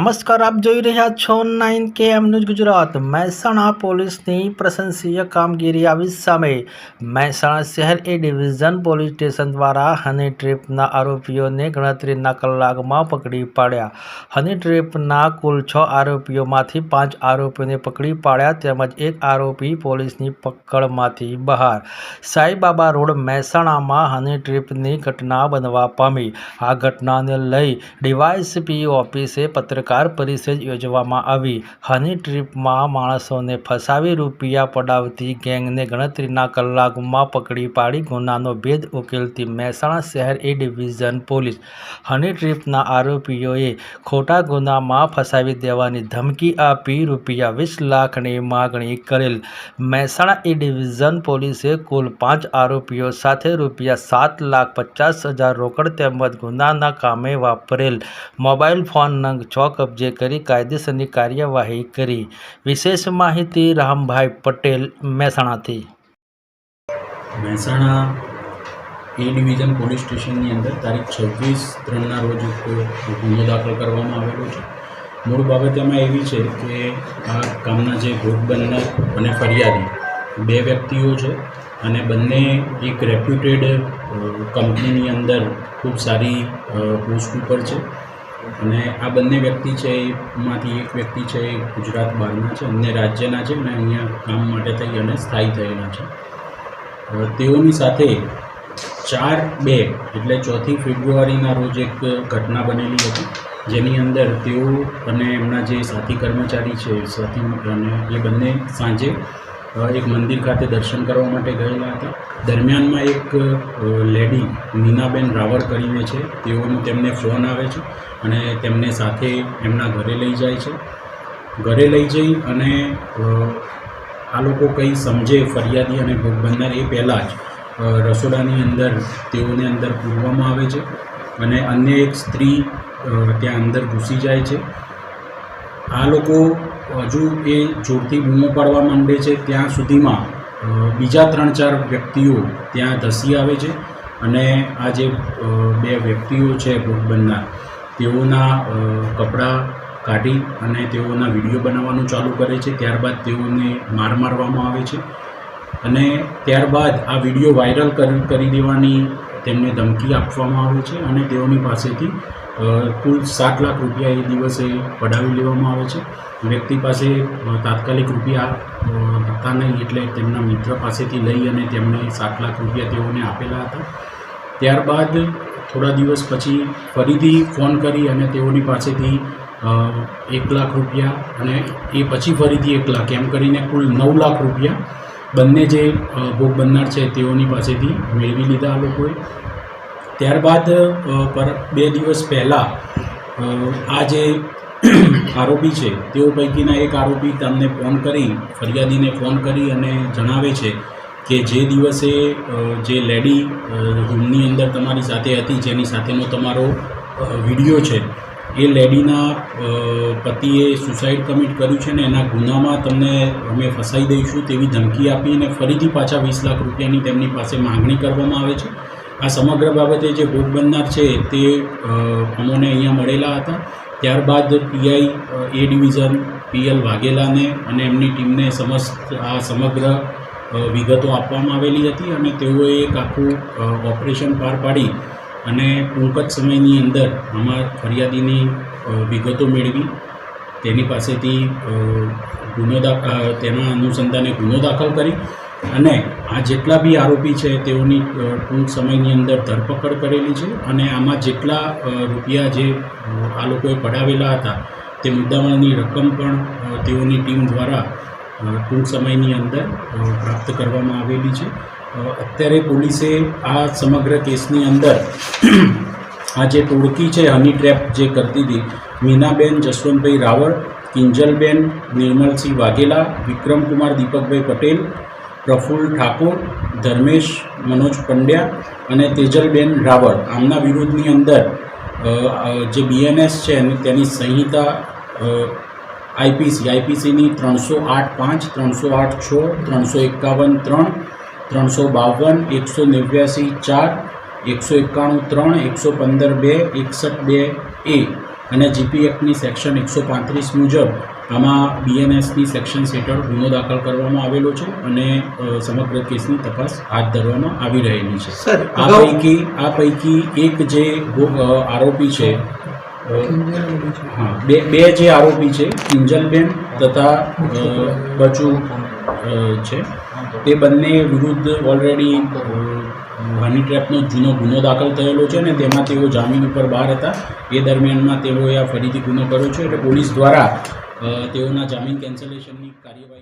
નમસ્કાર, આપ જોઈ રહ્યા છો નાઇન કે એમ ન્યૂઝ ગુજરાત. મહેસાણા પોલીસની પ્રશંસીય કામગીરી આવી સામે મહેસાણા શહેર એ ડિવિઝન પોલીસ સ્ટેશન દ્વારા હની ટ્રીપના આરોપીઓને ગણતરીના કલાકમાં પકડી પાડ્યા. હની ટ્રીપના કુલ છ આરોપીઓમાંથી પાંચ આરોપીઓને પકડી પાડ્યા તેમજ એક આરોપી પોલીસની પકડમાંથી બહાર. સાઈબાબા રોડ મહેસાણામાં હની ટ્રીપની ઘટના બનવા પામી. આ ઘટનાને લઈ ડીવાયસપી ઓફિસે પત્રકાર પરિષદ યોજવામાં આવી. હની ટ્રીપમાં માણસોને ફસાવી રૂપિયા પડાવતી ગેંગને ગણતરીના કલાકમાં પકડી પાડી ગુનાનો ભેદ ઉકેલતી મહેસાણા શહેર એ ડિવિઝન પોલીસ. હની ટ્રીપના આરોપીઓએ ખોટા ગુનામાં ફસાવી દેવાની ધમકી આપી રૂપિયા વીસ લાખની માગણી કરેલ. મહેસાણા એ ડિવિઝન પોલીસે કુલ પાંચ આરોપીઓ સાથે રૂપિયા સાત લાખ પચાસ હજાર રોકડ તેમજ ગુનાના કામે વાપરેલ. મોબાઈલ ફોન નંગ છ કબજે કરી કાયદેસરની કાર્યવાહી કરી. વિશેષ માહિતી રામભાઈ પટેલ મહેસાણાથી. મહેસાણા એ ડિવિઝન પોલીસ સ્ટેશનની અંદર તારીખ છવ્વીસ ત્રણના રોજ ગુનો દાખલ કરવામાં આવેલો છે. મૂળ બાબત એમાં એવી છે કે આ કામના જે ભોગ બનનાર અને ફરિયાદી બે વ્યક્તિઓ છે અને બંને એક રેપ્યુટેડ કંપનીની અંદર ખૂબ સારી પોસ્ટ ઉપર છે. અને આ બંને વ્યક્તિ છે એમાંથી એક વ્યક્તિ છે, એ ગુજરાત બહારના છે, અન્ય રાજ્યના છે, અને અહીંયા કામ માટે થઈ અને સ્થાયી થયેલા છે. તેઓની સાથે ચાર બે, એટલે ચોથી ફેબ્રુઆરીના રોજ એક ઘટના બનેલી હતી, જેની અંદર તેઓ અને એમના જે સાથી કર્મચારી છે, સાથી અને એ બંને સાંજે એક મંદિર ખાતે દર્શન કરવા માટે ગયેલા હતા. દરમિયાનમાં એક લેડી મીનાબેન રાવળ કરીને છે. તેઓનો તેમને ફોન આવે છે અને તેમને સાથે એમના ઘરે લઈ જાય છે. ઘરે લઈ જઈ અને આ લોકો કંઈ સમજે ફરિયાદી અને ભોગ બનનાર એ પહેલાં જ રસોડાની અંદર તેઓને અંદર પૂરવામાં આવે છે. અને અન્ય એક સ્ત્રી ત્યાં અંદર ઘૂસી જાય છે. આ લોકો હજુ એ જોરથી બૂમો પાડવા માંડે છે. ત્યાં સુધીમાં બીજા ત્રણ ચાર વ્યક્તિઓ ત્યાં ધસી આવે છે અને આ જે બે વ્યક્તિઓ છે ભોગ તેઓના કપડાં કાઢી અને તેઓના વીડિયો બનાવવાનું ચાલુ કરે છે. ત્યારબાદ તેઓને માર મારવામાં આવે છે અને ત્યારબાદ આ વીડિયો વાયરલ કરી દેવાની તેમને ધમકી આપવામાં આવે છે અને તેઓની પાસેથી કુલ સાત લાખ રૂપિયા એ દિવસે પડાવી લેવામાં આવે છે. વ્યક્તિ પાસે તાત્કાલિક રૂપિયા હતા નહીં એટલે તેમના મિત્ર પાસેથી લઈ અને તેમણે સાત લાખ રૂપિયા તેઓને આપેલા હતા. ત્યારબાદ થોડા દિવસ પછી ફરીથી ફોન કરી અને તેઓની પાસેથી એક લાખ રૂપિયા અને એ પછી ફરીથી એક લાખ, એમ કરીને કુલ નવ લાખ રૂપિયા બંને જે ભોગ બનનાર છે તેઓની પાસેથી મેળવી લીધા આ લોકોએ. ત્યારબાદ પર બે દિવસ પહેલાં આ જે આરોપી છે, તેઓ પૈકીના એક આરોપી તમને ફોન કરી, ફરિયાદીને ફોન કરી અને જણાવે છે કે જે દિવસે જે લેડી રૂમની અંદર તમારી સાથે હતી, જેની સાથેનો તમારો વીડિયો છે, એ લેડીના પતિએ સુસાઇડ કમિટ કર્યું છે ને એના ગુનામાં તમને અમે ફસાઈ દઈશું તેવી ધમકી આપી અને ફરીથી પાછા વીસ લાખ રૂપિયાની તેમની પાસે માંગણી કરવામાં આવે છે. આ સમગ્ર બાબતે જે ભોગ બનનાર છે તે અમોને અહીંયા મળેલા હતા. ત્યારબાદ પીઆઈ એ ડિવિઝન, પીએલ વાઘેલાને અને એમની ટીમને સમસ્ત, આ સમગ્ર વિગતો આપવામાં આવેલી હતી અને તેઓએ એક આખું ઓપરેશન પાર પાડી અને ટૂંક જ સમયની અંદર આમાં ફરિયાદીની વિગતો મેળવી. તેની પાસેથી ગુનો દાખલ તેના અનુસંધાને ગુનો દાખલ કરી અને આ જેટલા બી આરોપી છે, તેઓની ટૂંક સમયની અંદર ધરપકડ કરેલી છે અને આમાં જેટલા રૂપિયા જે આ લોકોએ પડાવેલા હતા, તે મુદ્દામાલની રકમ પણ તેઓની ટીમ દ્વારા ટૂંક સમયની અંદર પ્રાપ્ત કરવામાં આવેલી છે. અત્યારે પોલીસે આ સમગ્ર કેસની અંદર, આ જે ટોળકી છે, હની ટ્રેપ જે કરતી હતી, મીનાબેન જસવંતભાઈ રાવળ, કિંજલબેન નિર્મલસિંહ વાઘેલા, વિક્રમકુમાર દીપકભાઈ પટેલ પ્રફુલ્લ ઠાકોર, ધર્મેશ મનોજ પંડ્યા અને તેજલબેન રાવળ. આમના વિરોધની અંદર જે બીએનએસ છે તેની સંહિતા આઈપીસી આઈપીસીની ત્રણસો આઠ પાંચ, ત્રણસો આઠ છ ત્રણસો એકાવન ત્રણ, ત્રણસો બાવન, એકસો નેવ્યાસી ચાર, એકસો એકાણું ત્રણ, એકસો પંદર બે, એકસઠ બે એ અને જીપી એક્ટની સેક્શન એકસો પાંત્રીસ મુજબ આમાં બીએનએસની સેક્શન હેઠળ ગુનો દાખલ કરવામાં આવેલો છે અને સમગ્ર કેસની તપાસ હાથ ધરવામાં આવી રહેલી છે. આ પૈકી આ પૈકી એક જે આરોપી છે હા બે બે જે આરોપી છે કિંજલબેન તથા બચુ છે તે બંને વિરુદ્ધ ઓલરેડી હની ટ્રેપનો જૂનો ગુનો દાખલ થયેલો છે અને તેમાં તેઓ જામીન ઉપર બહાર હતા. એ દરમિયાનમાં તેઓએ આ ફરીથી ગુનો કર્યો છે એટલે પોલીસ દ્વારા તેઓના જામીન કેન્સલેશનની કાર્યવાહી